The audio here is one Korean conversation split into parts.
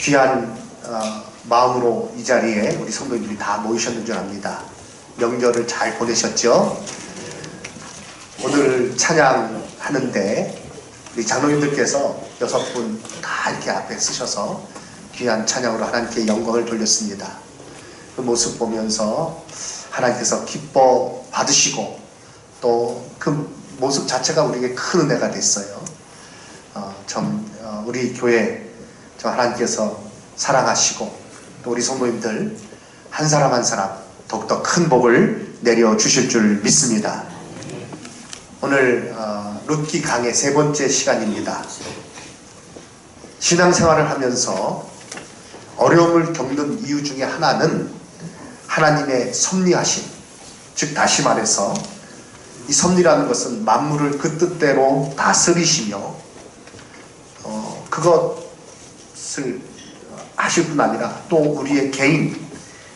귀한 어, 마음으로 이 자리에 우리 성도님들이 다 모이셨는 줄 압니다. 명절을 잘 보내셨죠? 오늘 찬양하는데 우리 장로님들께서 여섯 분 다 이렇게 앞에 쓰셔서 귀한 찬양으로 하나님께 영광을 돌렸습니다. 그 모습 보면서 하나님께서 기뻐 받으시고 또 그 모습 자체가 우리에게 큰 은혜가 됐어요. 어, 참 어, 우리 교회 저 하나님께서 사랑하시고 또 우리 성도님들 한 사람 한 사람 더욱더 큰 복을 내려 주실 줄 믿습니다. 오늘 어, 룻기 강의 세 번째 시간입니다. 신앙생활을 하면서 어려움을 겪는 이유 중에 하나는 하나님의 섭리하심, 즉 다시 말해서 이 섭리라는 것은 만물을 그 뜻대로 다스리시며 어, 그것 을 하실 뿐 아니라 또 우리의 개인,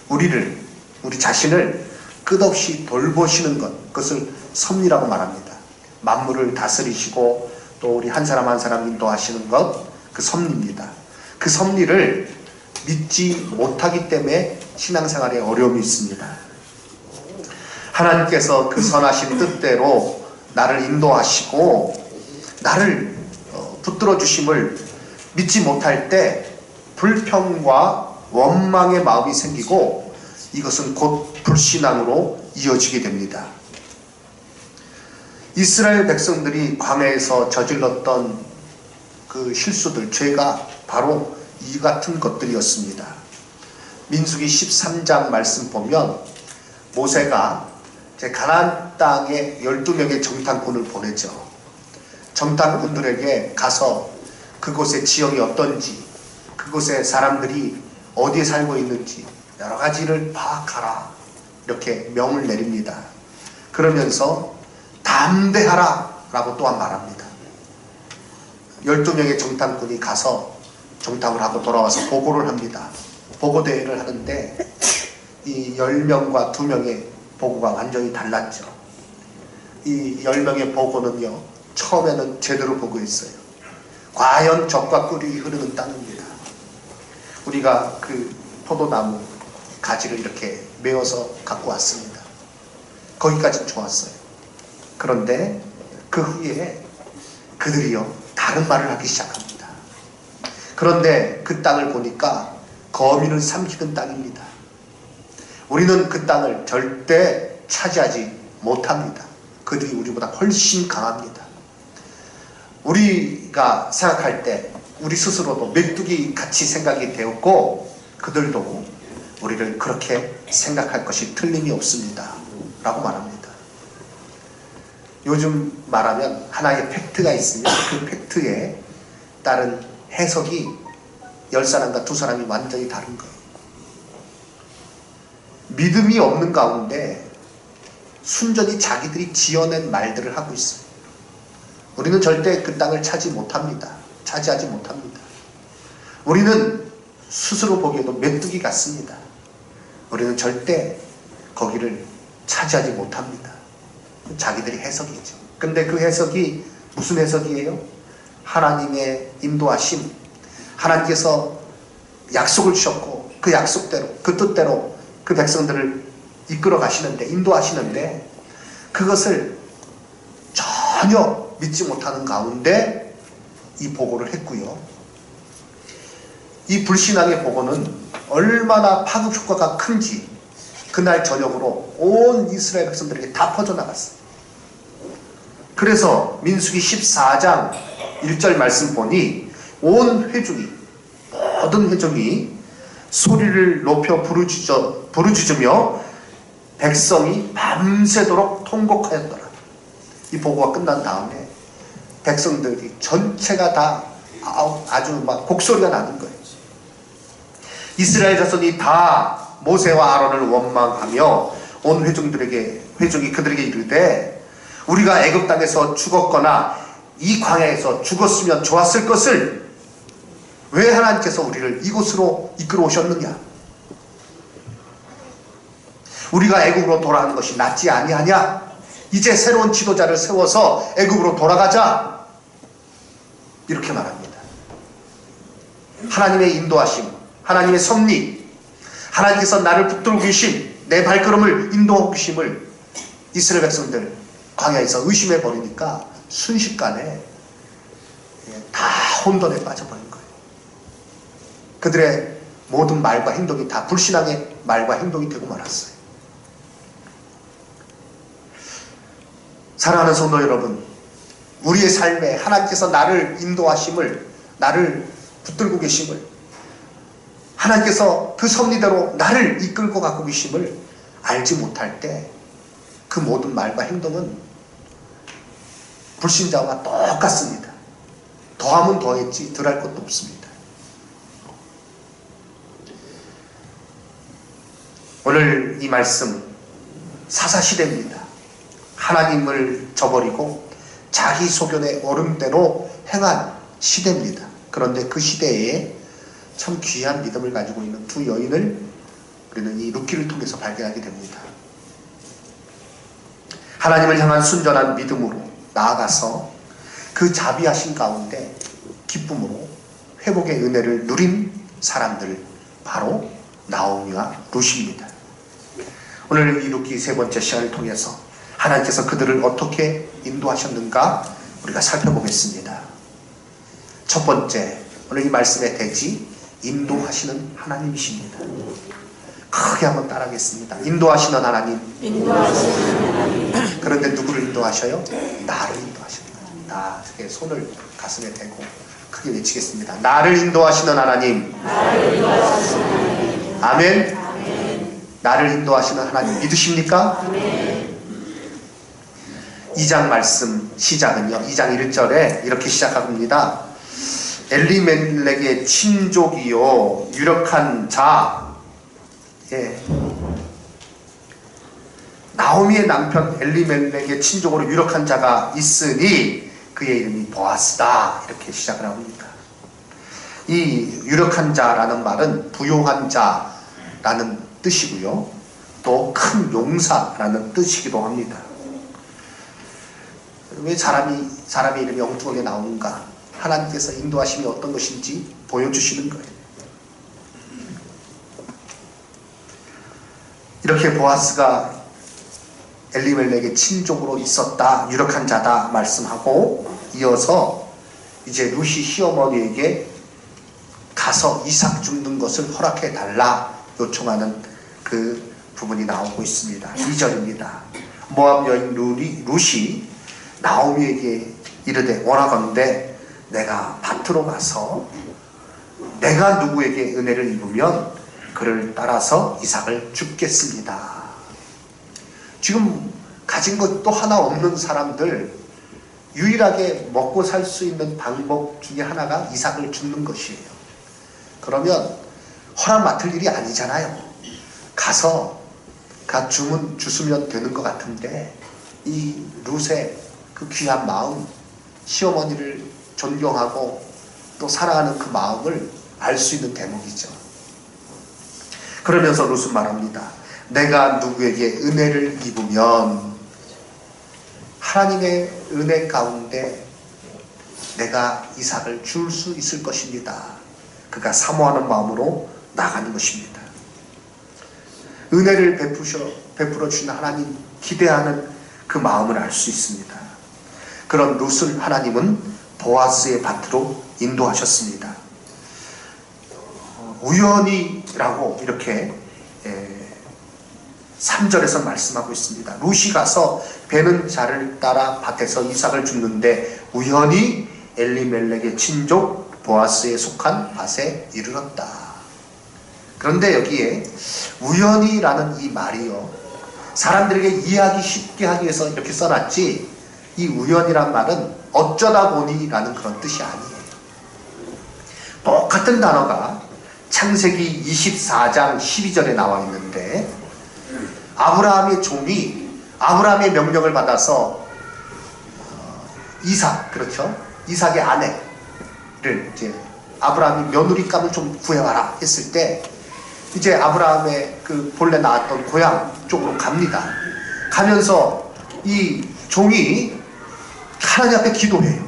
우리를, 우리 자신을 끝없이 돌보시는 것, 그것을 섭리라고 말합니다. 만물을 다스리시고 또 우리 한 사람 한 사람 인도하시는 것, 그 섭리입니다. 그 섭리를 믿지 못하기 때문에 신앙생활에 어려움이 있습니다. 하나님께서 그 선하신 뜻대로 나를 인도하시고 나를 어, 붙들어 주심을 믿지 못할 때 불평과 원망의 마음이 생기고 이것은 곧 불신앙으로 이어지게 됩니다. 이스라엘 백성들이 광야에서 저질렀던 그 실수들, 죄가 바로 이 같은 것들이었습니다. 민수기 13장 말씀 보면 모세가 제 가나안 땅에 12명의 정탐꾼을 보내죠. 정탐꾼들에게 가서 그곳의 지형이 어떤지, 그곳의 사람들이 어디에 살고 있는지 여러 가지를 파악하라. 이렇게 명을 내립니다. 그러면서 담대하라 라고 또한 말합니다. 12명의 정탐꾼이 가서 정탐을 하고 돌아와서 보고를 합니다. 보고대회를 하는데 이 10명과 2명의 보고가 완전히 달랐죠. 이 10명의 보고는요, 처음에는 제대로 보고했어요. 과연 적과 꿀이 흐르는 땅입니다. 우리가 그 포도나무 가지를 이렇게 메어서 갖고 왔습니다. 거기까지는 좋았어요. 그런데 그 후에 그들이요, 다른 말을 하기 시작합니다. 그런데 그 땅을 보니까 거민을 삼키는 땅입니다. 우리는 그 땅을 절대 차지하지 못합니다. 그들이 우리보다 훨씬 강합니다. 우리가 생각할 때 우리 스스로도 메뚜기 같이 생각이 되었고 그들도 우리를 그렇게 생각할 것이 틀림이 없습니다. 라고 말합니다. 요즘 말하면 하나의 팩트가 있으면 그 팩트에 따른 해석이 열 사람과 두 사람이 완전히 다른 거예요. 믿음이 없는 가운데 순전히 자기들이 지어낸 말들을 하고 있어요. 우리는 절대 그 땅을 차지 못합니다. 차지하지 못합니다. 우리는 스스로 보기에도 메뚜기 같습니다. 우리는 절대 거기를 차지하지 못합니다. 자기들이 해석이죠. 근데 그 해석이 무슨 해석이에요? 하나님의 인도하심. 하나님께서 약속을 주셨고 그 약속대로 그 뜻대로 그 백성들을 이끌어 가시는데 인도하시는데 그것을 전혀 믿지 못하는 가운데 이 보고를 했고요. 이 불신앙의 보고는 얼마나 파급 효과가 큰지 그날 저녁으로 온 이스라엘 백성들에게 다 퍼져나갔어요. 그래서 민수기 14장 1절 말씀 보니 온 회중이 모든 회중이 소리를 높여 부르짖어, 부르짖으며 백성이 밤새도록 통곡하였더라. 이 보고가 끝난 다음에 백성들이 전체가 다 아주 막 곡소리가 나는 거예요. 이스라엘 자손이 다 모세와 아론을 원망하며 온 회중들에게 회중이 그들에게 이르되 우리가 애굽 땅에서 죽었거나 이 광야에서 죽었으면 좋았을 것을 왜 하나님께서 우리를 이곳으로 이끌어 오셨느냐? 우리가 애굽으로 돌아가는 것이 낫지 아니하냐? 이제 새로운 지도자를 세워서 애굽으로 돌아가자. 이렇게 말합니다. 하나님의 인도하심, 하나님의 섭리, 하나님께서 나를 붙들고 계심, 내 발걸음을 인도하고 계심을 이스라엘 백성들 광야에서 의심해 버리니까 순식간에 예, 다 혼돈에 빠져버린 거예요. 그들의 모든 말과 행동이 다 불신앙의 말과 행동이 되고 말았어요. 사랑하는 성도 여러분, 우리의 삶에 하나님께서 나를 인도하심을, 나를 붙들고 계심을, 하나님께서 그 섭리대로 나를 이끌고 가고 계심을 알지 못할 때 그 모든 말과 행동은 불신자와 똑같습니다. 더하면 더했지 덜할 것도 없습니다. 오늘 이 말씀 사사시대입니다. 하나님을 저버리고 자기 소견의 오름대로 행한 시대입니다. 그런데 그 시대에 참 귀한 믿음을 가지고 있는 두 여인을 우리는 이 루키를 통해서 발견하게 됩니다. 하나님을 향한 순전한 믿음으로 나아가서 그 자비하신 가운데 기쁨으로 회복의 은혜를 누린 사람들 바로 나오미와 루시입니다. 오늘 이 루키 세 번째 시간을 통해서 하나님께서 그들을 어떻게 인도하셨는가 우리가 살펴보겠습니다. 첫 번째 오늘 이 말씀의 대지 인도하시는 하나님이십니다. 크게 한번 따라하겠습니다. 인도하시는 하나님. 인도하시는 하나님, 그런데 누구를 인도하셔요? 나를 인도하십니다. 나 이렇게 손을 가슴에 대고 크게 외치겠습니다. 나를 인도하시는 하나님. 나를 인도하시는 하나님, 아멘. 아멘, 나를 인도하시는 하나님 믿으십니까? 아멘, 2장 말씀 시작은요. 2장 1절에 이렇게 시작합니다. 엘리멜렉의 친족이요 유력한 자 예. 나오미의 남편 엘리멜렉의 친족으로 유력한 자가 있으니 그의 이름이 보아스다 이렇게 시작을 합니다. 이 유력한 자라는 말은 부요한 자라는 뜻이고요. 또 큰 용사라는 뜻이기도 합니다. 왜 사람이 사람의 이름이 엉뚱하게 나오는가? 하나님께서 인도하심이 어떤 것인지 보여주시는 거예요. 이렇게 보아스가 엘리멜렉의 친족으로 있었다, 유력한 자다 말씀하고 이어서 이제 루시 시어머니에게 가서 이삭 줍는 것을 허락해 달라 요청하는 그 부분이 나오고 있습니다. 2절입니다. 모압 여인 루시 나오미에게 이르되 원하건대 내가 밭으로 가서 내가 누구에게 은혜를 입으면 그를 따라서 이삭을 죽겠습니다. 지금 가진 것도 하나 없는 사람들 유일하게 먹고 살 수 있는 방법 중에 하나가 이삭을 죽는 것이에요. 그러면 허락 맡을 일이 아니잖아요. 가서 가 주문 주스면 되는 것 같은데 이 룻의 그 귀한 마음, 시어머니를 존경하고 또 사랑하는 그 마음을 알 수 있는 대목이죠. 그러면서 룻은 말합니다. 내가 누구에게 은혜를 입으면 하나님의 은혜 가운데 내가 이삭을 줄 수 있을 것입니다. 그가 사모하는 마음으로 나가는 것입니다. 은혜를 베푸셔, 베풀어 주신 하나님 기대하는 그 마음을 알 수 있습니다. 그런 룻을 하나님은 보아스의 밭으로 인도하셨습니다. 어, 우연히라고 이렇게 예, 3절에서 말씀하고 있습니다. 룻이 가서 배는 자를 따라 밭에서 이삭을 줍는데 우연히 엘리멜렉의 친족 보아스에 속한 밭에 이르렀다. 그런데 여기에 우연히라는 이 말이요. 사람들에게 이해하기 쉽게 하기 위해서 이렇게 써놨지 이 우연이란 말은 어쩌다 보니라는 그런 뜻이 아니에요. 똑같은 단어가 창세기 24장 12절에 나와 있는데 아브라함의 종이 아브라함의 명령을 받아서 어, 이삭 그렇죠? 이삭의 아내를 이제 아브라함이 며느리감을 좀 구해와라 했을 때 이제 아브라함의 그 본래 나왔던 고향 쪽으로 갑니다. 가면서 이 종이 하나님 앞에 기도해요.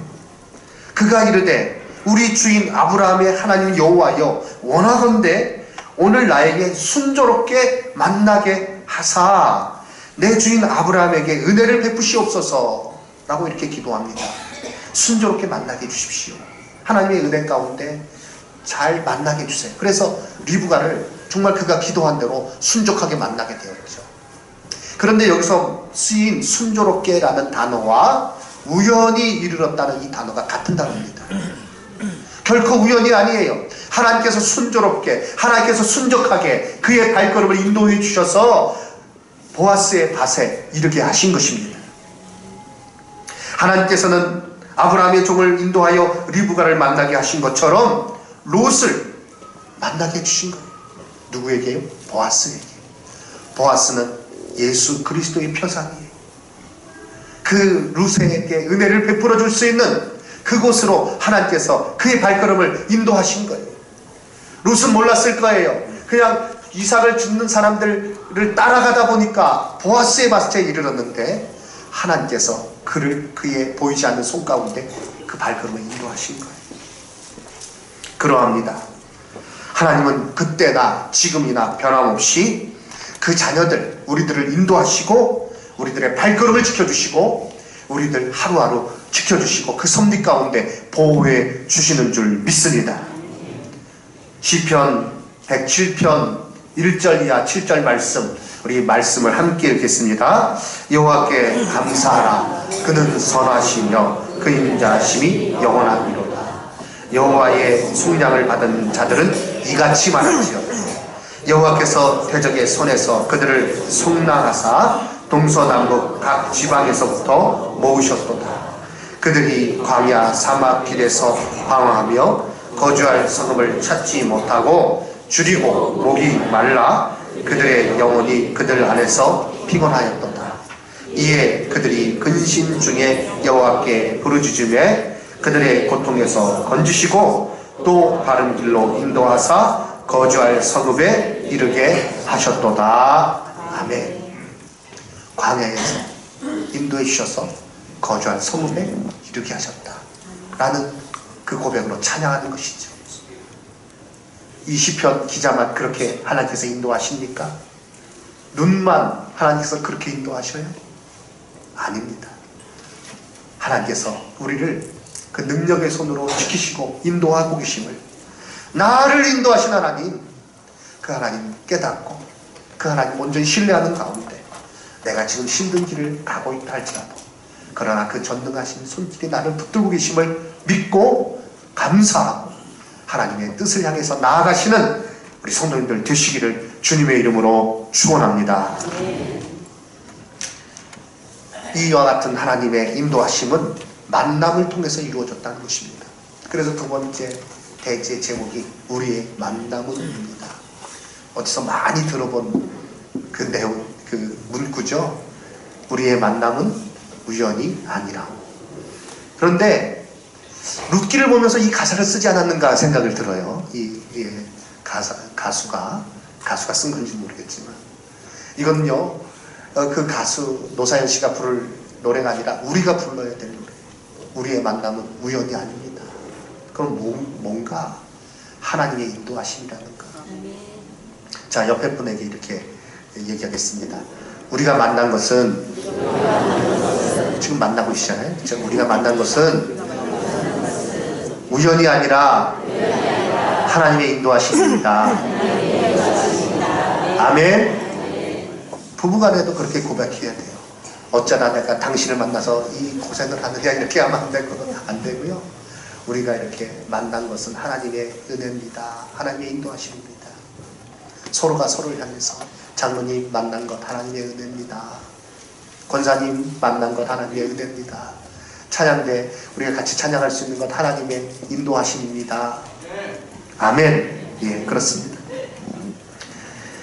그가 이르되 우리 주인 아브라함의 하나님 여호와여 원하건대 오늘 나에게 순조롭게 만나게 하사 내 주인 아브라함에게 은혜를 베푸시옵소서 라고 이렇게 기도합니다. 순조롭게 만나게 해주십시오. 하나님의 은혜 가운데 잘 만나게 해주세요. 그래서 리브가를 정말 그가 기도한 대로 순족하게 만나게 되었죠. 그런데 여기서 쓰인 순조롭게라는 단어와 우연히 이르렀다는 이 단어가 같은 단어입니다. 결코 우연이 아니에요. 하나님께서 순조롭게, 하나님께서 순적하게 그의 발걸음을 인도해 주셔서 보아스의 밭에 이르게 하신 것입니다. 하나님께서는 아브라함의 종을 인도하여 리브가를 만나게 하신 것처럼 롯을 만나게 해주신 거예요. 누구에게요? 보아스에게. 보아스는 예수 그리스도의 표상이에요. 그 루세에게 은혜를 베풀어 줄 수 있는 그곳으로 하나님께서 그의 발걸음을 인도하신 거예요. 룻은 몰랐을 거예요. 그냥 이삭을 짓는 사람들을 따라가다 보니까 보아스의 밭에 이르렀는데 하나님께서 그를 그의 보이지 않는 손 가운데 그 발걸음을 인도하신 거예요. 그러합니다. 하나님은 그때나 지금이나 변함없이 그 자녀들, 우리들을 인도하시고 우리들의 발걸음을 지켜주시고 우리들 하루하루 지켜주시고 그 섭리 가운데 보호해 주시는 줄 믿습니다. 시편 107편 1절 이하 7절 말씀 우리 말씀을 함께 읽겠습니다. 여호와께 감사하라 그는 선하시며 그 인자심이 영원하니로다. 여호와의 속량을 받은 자들은 이같이 말할지어 여호와께서 대적의 손에서 그들을 속량하사 동서남북 각 지방에서부터 모으셨도다. 그들이 광야 사막 길에서 방황하며 거주할 성읍을 찾지 못하고 줄이고 목이 말라 그들의 영혼이 그들 안에서 피곤하였도다. 이에 그들이 근심 중에 여호와께 부르짖음에 그들의 고통에서 건지시고 또 바른 길로 인도하사 거주할 성읍에 이르게 하셨도다. 아멘. 광야에서 인도해 주셔서 거주한 성읍에 이르게 하셨다. 라는 그 고백으로 찬양하는 것이죠. 이 시편 기자만 그렇게 하나님께서 인도하십니까? 눈만 하나님께서 그렇게 인도하셔요? 아닙니다. 하나님께서 우리를 그 능력의 손으로 지키시고 인도하고 계심을 나를 인도하신 하나님 그 하나님 깨닫고 그 하나님 온전히 신뢰하는 가운데 내가 지금 힘든 길을 가고 있다 할지라도 그러나 그 전능하신 손길이 나를 붙들고 계심을 믿고 감사하고 하나님의 뜻을 향해서 나아가시는 우리 성도님들 되시기를 주님의 이름으로 축원합니다. 이와 같은 하나님의 인도하심은 만남을 통해서 이루어졌다는 것입니다. 그래서 두 번째 대지의 제목이 우리의 만남은입니다. 어디서 많이 들어본 그 내용, 그 문구죠. 우리의 만남은 우연이 아니라. 그런데 룻기를 보면서 이 가사를 쓰지 않았는가 생각을 들어요. 이, 이 가사, 가수가 가수가 쓴 건지 모르겠지만 이건요 어, 그 가수 노사연 씨가 부를 노래가 아니라 우리가 불러야 될 노래. 우리의 만남은 우연이 아닙니다. 그럼 뭐, 뭔가 하나님의 인도하심이라는 거. 자 옆에 분에게 이렇게 얘기하겠습니다. 우리가 만난 것은 지금 만나고 있잖아요. 자, 우리가 만난 것은 우연이 아니라 하나님의 인도하심입니다. 아멘. 부부간에도 그렇게 고백해야 돼요. 어쩌다 내가 당신을 만나서 이 고생을 하느냐 이렇게 하면 안 되거든. 안 되고요. 우리가 이렇게 만난 것은 하나님의 은혜입니다. 하나님의 인도하심입니다. 서로가 서로를 향해서 장로님 만난 것 하나님의 은혜입니다. 권사님 만난 것 하나님의 은혜입니다. 찬양대 우리가 같이 찬양할 수 있는 것 하나님의 인도하심입니다. 아멘. 예, 그렇습니다.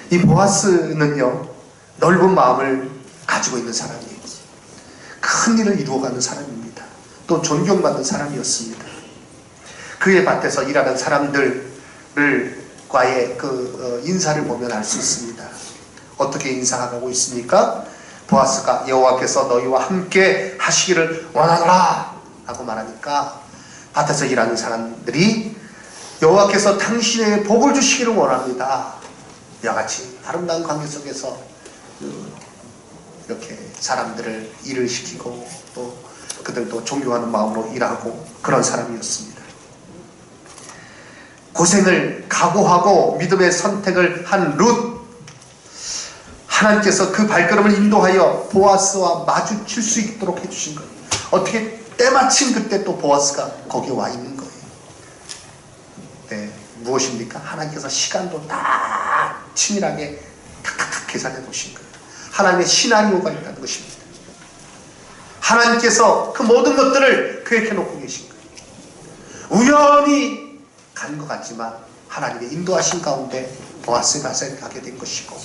이 보아스는요, 넓은 마음을 가지고 있는 사람이에요. 큰 일을 이루어가는 사람입니다. 또 존경받는 사람이었습니다. 그의 밭에서 일하는 사람들을 과의 그 어, 인사를 보면 알 수 있습니다. 어떻게 인사하고 있습니까? 보아스가 여호와께서 너희와 함께 하시기를 원하노라 하고 말하니까 밭에서 일하는 사람들이 여호와께서 당신의 복을 주시기를 원합니다. 이와 같이 아름다운 관계 속에서 그 이렇게 사람들을 일을 시키고 또 그들도 존경하는 마음으로 일하고 그런 사람이었습니다. 고생을 각오하고 믿음의 선택을 한 룻. 하나님께서 그 발걸음을 인도하여 보아스와 마주칠 수 있도록 해주신 거예요. 어떻게 때마침 그때 또 보아스가 거기에 와 있는 거예요. 네, 무엇입니까? 하나님께서 시간도 딱 치밀하게 탁탁탁 계산해 놓으신 거예요. 하나님의 시나리오가 있다는 것입니다. 하나님께서 그 모든 것들을 계획해 놓고 계신 거예요. 우연히 간 것 같지만 하나님의 인도하신 가운데 보아스에 발생하게 된 것이고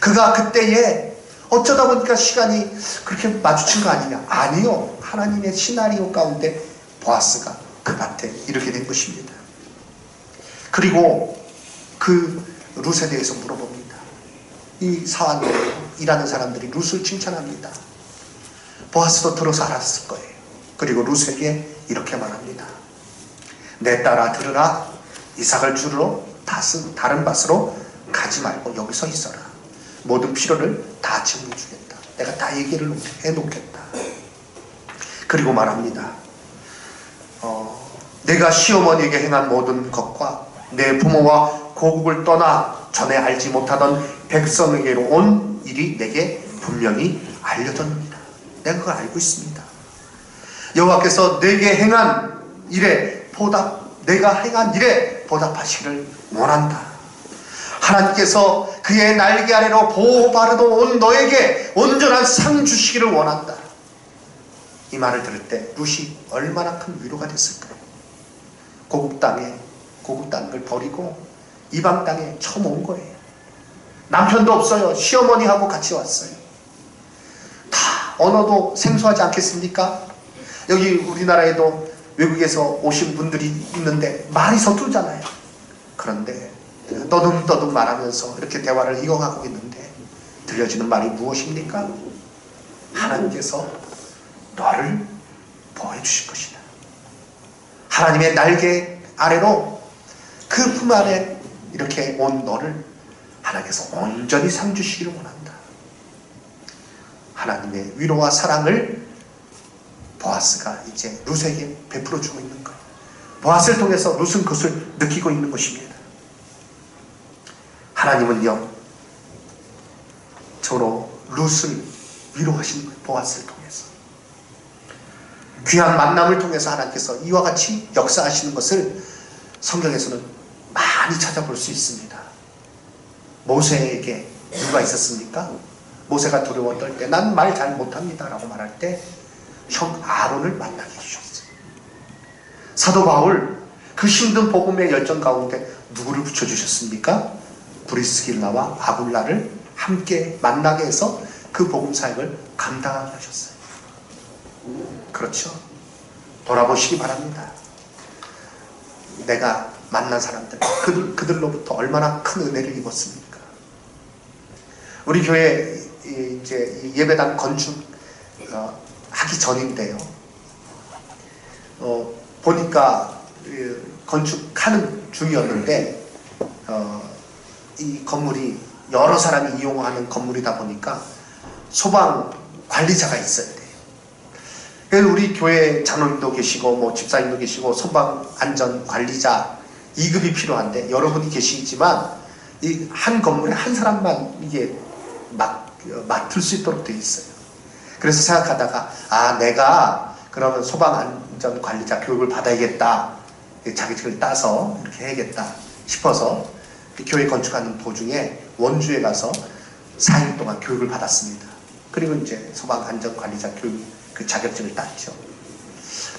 그가 그때에 어쩌다 보니까 시간이 그렇게 마주친 거 아니냐? 아니요. 하나님의 시나리오 가운데 보아스가 그 밭에 이르게 된 것입니다. 그리고 그 룻에 대해서 물어봅니다. 이 사환들 일하는 사람들이 룻을 칭찬합니다. 보아스도 들어서 알았을 거예요. 그리고 룻에게 이렇게 말합니다. 내 딸아 들으라. 이삭을 주러 다른 밭으로 가지 말고 여기서 있어라 모든 필요를 다 채워주겠다. 내가 다 얘기를 해놓겠다. 그리고 말합니다. 어, 내가 시어머니에게 행한 모든 것과 내 부모와 고국을 떠나 전에 알지 못하던 백성에게로 온 일이 내게 분명히 알려졌습니다 내가 그걸 알고 있습니다. 여호와께서 내게 행한 일에 보답, 내가 행한 일에 보답하시기를 원한다. 하나님께서 그의 날개 아래로 보호바르도 온 너에게 온전한 상 주시기를 원한다. 이 말을 들을 때 룻이 얼마나 큰 위로가 됐을까요? 고국 땅에 고국 땅을 버리고 이방 땅에 처음 온 거예요. 남편도 없어요. 시어머니하고 같이 왔어요. 다 언어도 생소하지 않겠습니까? 여기 우리나라에도 외국에서 오신 분들이 있는데 말이 서툴잖아요. 그런데 떠듬떠듬 말하면서 이렇게 대화를 이어가고 있는데 들려지는 말이 무엇입니까? 하나님께서 너를 보호해 주실 것이다. 하나님의 날개 아래로 그 품 안에 이렇게 온 너를 하나님께서 온전히 상 주시기를 원한다. 하나님의 위로와 사랑을 보아스가 이제 룻에게 베풀어 주고 있는 거예요. 보아스를 통해서 룻은 그것을 느끼고 있는 것입니다. 하나님은요, 저로 룻을 거예요. 보아스를 통해서. 귀한 만남을 통해서 하나님께서 이와 같이 역사하시는 것을 성경에서는 많이 찾아볼 수 있습니다. 모세에게 누가 있었습니까? 모세가 두려워 떨 때 난 말 잘 못합니다 라고 말할 때 형 아론을 만나게 해주셨어요. 사도 바울 그 힘든 복음의 열정 가운데 누구를 붙여주셨습니까? 브리스길라와 아굴라를 함께 만나게 해서 그 복음 사역을 감당하게 하셨어요. 그렇죠. 돌아보시기 바랍니다. 내가 만난 사람들, 그들, 그들로부터 얼마나 큰 은혜를 입었습니까? 우리 교회 이제 예배당 건축 어, 하기 전인데요. 어, 보니까 건축하는 중이었는데 어, 이 건물이 여러 사람이 이용하는 건물이다 보니까 소방 관리자가 있어야 돼요. 그래서 우리 교회 장로님도 계시고 뭐 집사님도 계시고 소방 안전 관리자 2급이 필요한데 여러분이 계시지만 이 한 건물에 한 사람만 이게 맡, 맡을 수 있도록 되어 있어요. 그래서 생각하다가 아 내가 그러면 소방안전 관리자 교육을 받아야겠다 자격증을 따서 이렇게 해야겠다 싶어서 교회 건축하는 도중에 원주에 가서 4일 동안 교육을 받았습니다. 그리고 이제 소방안전 관리자 교육 그 자격증을 땄죠.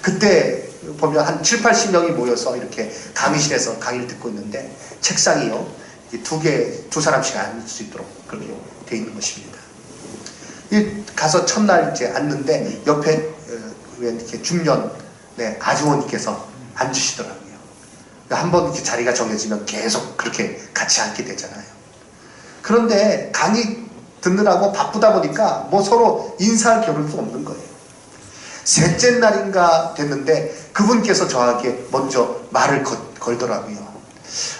그때 보면 한 7, 80명이 모여서 이렇게 강의실에서 강의를 듣고 있는데 책상이요 두 개, 두 사람씩 앉을 수 있도록 그렇게 되어 있는 것입니다. 이 가서 첫날 이제 앉는데 옆에 어, 이렇게 중년 네, 아주머니께서 앉으시더라고요. 한 번 이렇게 자리가 정해지면 계속 그렇게 같이 앉게 되잖아요. 그런데 강의 듣느라고 바쁘다 보니까 뭐 서로 인사할 겨를도 없는 거예요. 셋째 날인가 됐는데 그분께서 저에게 먼저 말을 걸, 걸더라고요.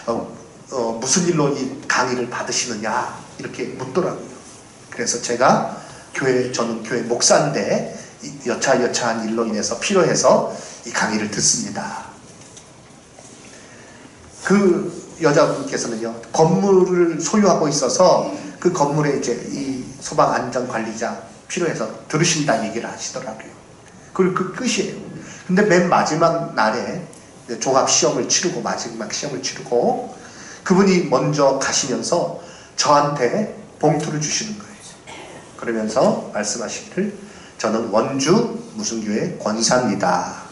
어, 어, 무슨 일로 이 강의를 받으시느냐 이렇게 묻더라고요. 그래서 제가 교회 저는 교회 목사인데 이 여차여차한 일로 인해서 필요해서 이 강의를 듣습니다. 그 여자분께서는요 건물을 소유하고 있어서 그 건물에 이제 이 소방 안전 관리자 필요해서 들으신다 얘기를 하시더라고요. 그리고 그 끝이에요. 근데 맨 마지막 날에 종합 시험을 치르고 마지막 시험을 치르고 그분이 먼저 가시면서 저한테 봉투를 주시는 거예요. 그러면서 말씀하시기를 저는 원주 무슨 교회 권사입니다.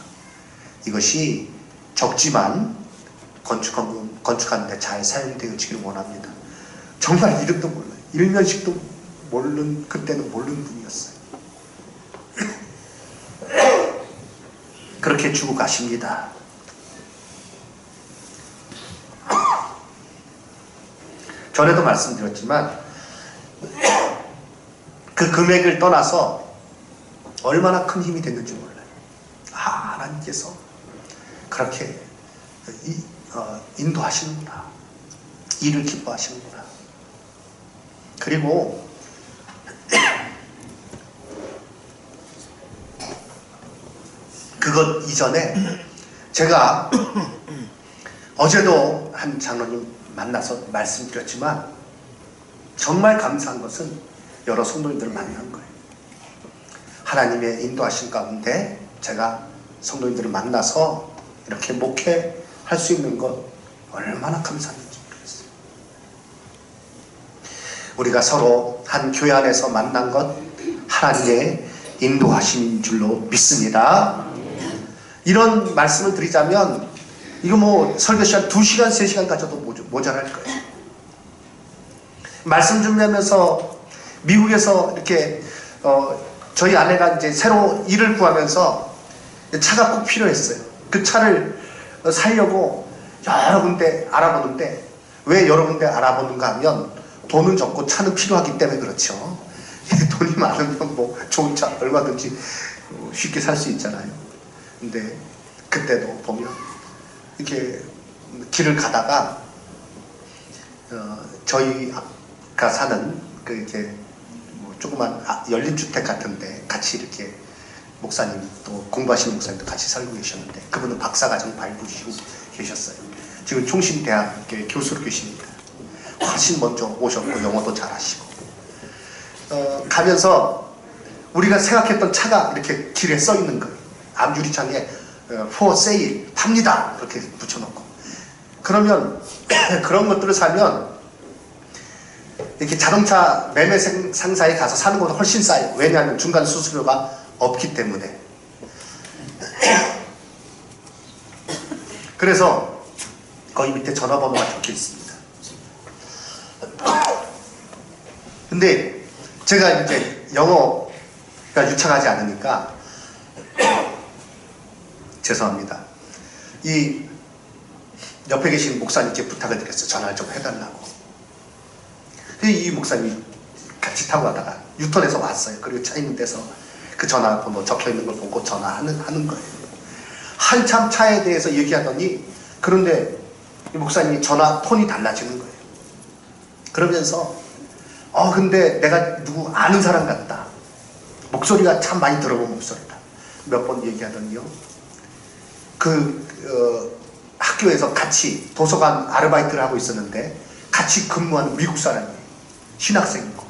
이것이 적지만 건축한, 건축하는데 잘 사용되어지길 원합니다. 정말 이름도 몰라요. 일면식도 모르는, 그때는 모르는 분이었어요. 그렇게 주고 가십니다. 전에도 말씀드렸지만 그 금액을 떠나서 얼마나 큰 힘이 됐는지 몰라요. 아, 하나님께서 그렇게 이, 어, 인도하시는구나. 일을 기뻐하시는구나. 그리고 그것 이전에 제가 어제도 한 장로님 만나서 말씀드렸지만 정말 감사한 것은 여러 성도님들을 만난 거예요. 하나님의 인도하신 가운데 제가 성도님들을 만나서 이렇게 목회 할 수 있는 것 얼마나 감사한지 모르겠어요. 우리가 서로 한 교회 안에서 만난 것 하나님의 인도하신 줄로 믿습니다. 이런 말씀을 드리자면 이거 뭐 설교 시간 2시간, 3시간 가져도 모자- 모자랄 거예요. 말씀 준비하면서 미국에서 이렇게 어, 저희 아내가 이제 새로 일을 구하면서 차가 꼭 필요했어요. 그 차를 어, 살려고 여러 군데 알아보는데 왜 여러 군데 알아보는가 하면 돈은 적고 차는 필요하기 때문에 그렇죠. 돈이 많으면 뭐 좋은 차 얼마든지 어, 쉽게 살 수 있잖아요. 근데 그때도 보면 이렇게 길을 가다가 어, 저희가 사는 그 이렇게 뭐 조그만 아- 열린 주택 같은데 같이 이렇게 목사님 또 공부하시는 목사님도 같이 살고 계셨는데 그분은 박사과정 밟으시고 계셨어요. 지금 총신대학교 교수로 계십니다. 훨씬 먼저 오셨고 영어도 잘하시고 어, 가면서 우리가 생각했던 차가 이렇게 길에 써 있는 거예요. 앞 유리창에 어, for sale 팝니다 이렇게 붙여놓고 그러면 그런 것들을 사면 이렇게 자동차 매매 생- 상사에 가서 사는 것보다 훨씬 싸요. 왜냐하면 중간 수수료가 없기 때문에. 그래서 거기 밑에 전화번호가 적혀 있습니다. 근데 제가 이제 영어가 유창하지 않으니까 죄송합니다. 이 옆에 계신 목사님께 부탁을 드렸어요. 전화를 좀 해달라고. 이 목사님이 같이 타고 가다가 유턴해서 왔어요. 그리고 차 있는 데서 그 전화번호 적혀 있는 걸 보고 전화하는 하는 거예요. 한참 차에 대해서 얘기하더니 그런데 이 목사님이 전화 톤이 달라지는 거예요. 그러면서 어 근데 내가 누구 아는 사람 같다. 목소리가 참 많이 들어본 목소리다. 몇 번 얘기하더니요. 그 어, 학교에서 같이 도서관 아르바이트를 하고 있었는데 같이 근무하는 미국 사람이에요. 신학생이고.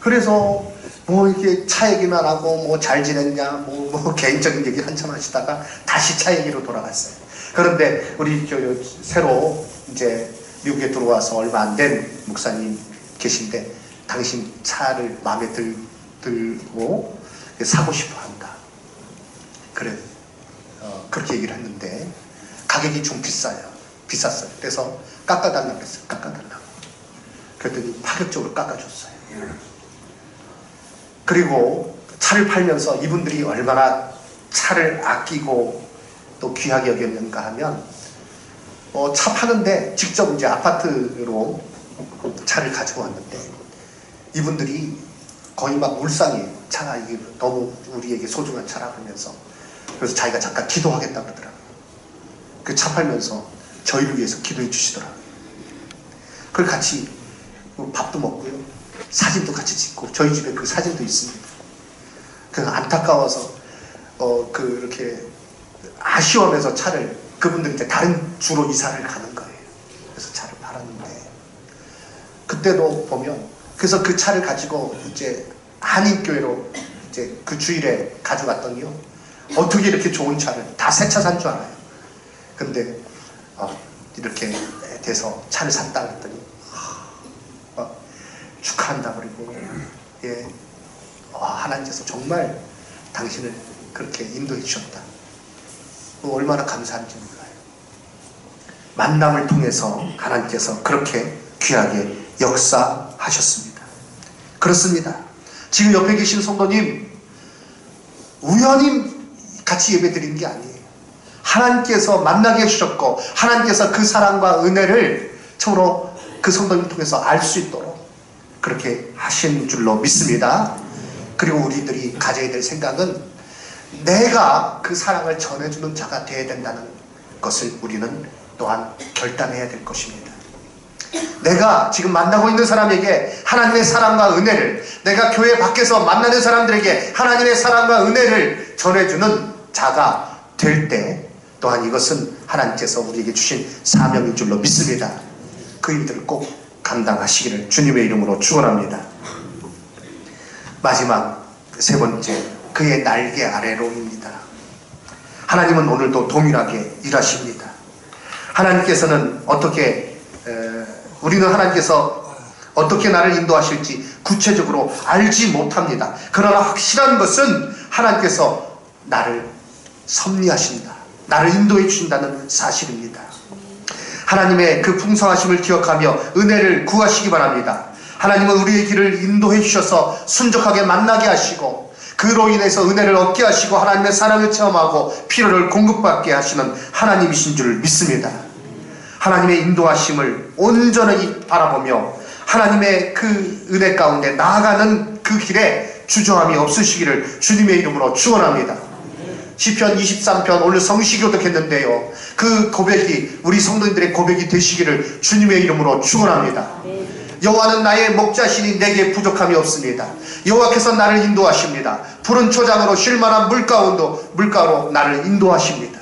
그래서 뭐 이렇게 차 얘기만 하고 뭐 잘 지냈냐 뭐, 뭐 개인적인 얘기 한참 하시다가 다시 차 얘기로 돌아갔어요. 그런데 우리 저 새로 이제 미국에 들어와서 얼마 안 된 목사님 계신데 당신 차를 마음에 들, 들고 사고 싶어 한다. 그래 어, 그렇게 얘기를 했는데 가격이 좀 비싸요. 비쌌어요. 그래서 깎아달라고 했어요. 깎아달라고. 그랬더니 파격적으로 깎아줬어요. 그리고 차를 팔면서 이분들이 얼마나 차를 아끼고 또 귀하게 여겼는가 하면 어, 차 파는데 직접 이제 아파트로 차를 가지고 왔는데 이분들이 거의 막 울상이에요. 차가 이게 너무 우리에게 소중한 차라 그러면서 그래서 자기가 잠깐 기도하겠다 그러더라고요. 그 차 팔면서 저희를 위해서 기도해 주시더라고요. 그걸 같이 뭐 밥도 먹고요. 사진도 같이 찍고 저희 집에 그 사진도 있습니다. 그 안타까워서 어 그 이렇게 아쉬워하면서 차를 그분들 이제 다른 주로 이사를 가는 거예요. 그래서 차를 팔았는데 그때도 보면 그래서 그 차를 가지고 이제 한인교회로 이제 그 주일에 가져갔더니요. 어떻게 이렇게 좋은 차를 다 새 차 산 줄 알아요. 근데 어, 이렇게 돼서 차를 샀다 그랬더니 하, 어, 축하한다 그리고 예 와, 하나님께서 정말 당신을 그렇게 인도해 주셨다. 그 얼마나 감사한지 몰라요. 만남을 통해서 하나님께서 그렇게 귀하게 역사하셨습니다. 그렇습니다. 지금 옆에 계신 성도님 우연히 같이 예배 드리는 게 아니에요. 하나님께서 만나게 해주셨고 하나님께서 그 사랑과 은혜를 참으로 그 성도님 통해서 알 수 있도록 그렇게 하신 줄로 믿습니다. 그리고 우리들이 가져야 될 생각은 내가 그 사랑을 전해주는 자가 되어야 된다는 것을 우리는 또한 결단해야 될 것입니다. 내가 지금 만나고 있는 사람에게 하나님의 사랑과 은혜를 내가 교회 밖에서 만나는 사람들에게 하나님의 사랑과 은혜를 전해주는 자가 될 때 또한 이것은 하나님께서 우리에게 주신 사명인 줄로 믿습니다. 그 일들을 꼭 감당하시기를 주님의 이름으로 축원합니다. 마지막 세 번째 그의 날개 아래로입니다. 하나님은 오늘도 동일하게 일하십니다. 하나님께서는 어떻게 에, 우리는 하나님께서 어떻게 나를 인도하실지 구체적으로 알지 못합니다. 그러나 확실한 것은 하나님께서 나를 섭리하신다. 나를 인도해 주신다는 사실입니다. 하나님의 그 풍성하심을 기억하며 은혜를 구하시기 바랍니다. 하나님은 우리의 길을 인도해 주셔서 순적하게 만나게 하시고 그로 인해서 은혜를 얻게 하시고 하나님의 사랑을 체험하고 필요를 공급받게 하시는 하나님이신 줄 믿습니다. 하나님의 인도하심을 온전히 바라보며 하나님의 그 은혜 가운데 나아가는 그 길에 주저함이 없으시기를 주님의 이름으로 축원합니다. 시편 23편 오늘 성시교도 했는데요. 그 고백이 우리 성도님들의 고백이 되시기를 주님의 이름으로 축원합니다. 여호와는 나의 목자시니 내게 부족함이 없습니다. 여호와께서 나를 인도하십니다. 푸른 초장으로 쉴만한 물가운도 물가로 나를 인도하십니다.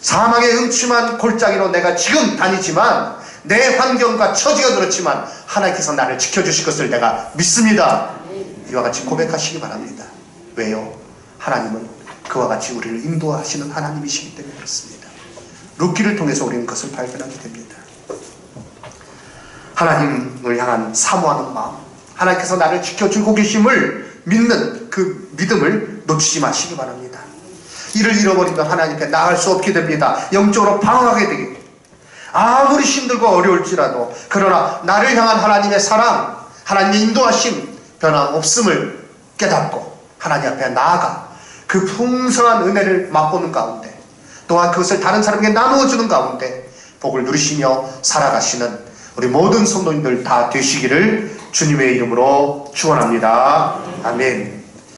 사망의 음침한 골짜기로 내가 지금 다니지만 내 환경과 처지가 그렇지만 하나님께서 나를 지켜주실 것을 내가 믿습니다. 이와 같이 고백하시기 바랍니다. 왜요? 하나님은 그와 같이 우리를 인도하시는 하나님이시기 때문에 그렇습니다. 룻기를 통해서 우리는 그것을 발견하게 됩니다. 하나님을 향한 사모하는 마음, 하나님께서 나를 지켜주고 계심을 믿는 그 믿음을 놓치지 마시기 바랍니다. 이를 잃어버리면 하나님 앞에 나갈 수 없게 됩니다. 영적으로 방황하게 됩니다. 아무리 힘들고 어려울지라도 그러나 나를 향한 하나님의 사랑, 하나님의 인도하심 변함없음을 깨닫고 하나님 앞에 나아가 그 풍성한 은혜를 맛보는 가운데 또한 그것을 다른 사람에게 나누어 주는 가운데 복을 누리시며 살아가시는 우리 모든 성도님들 다 되시기를 주님의 이름으로 축원합니다. 아멘.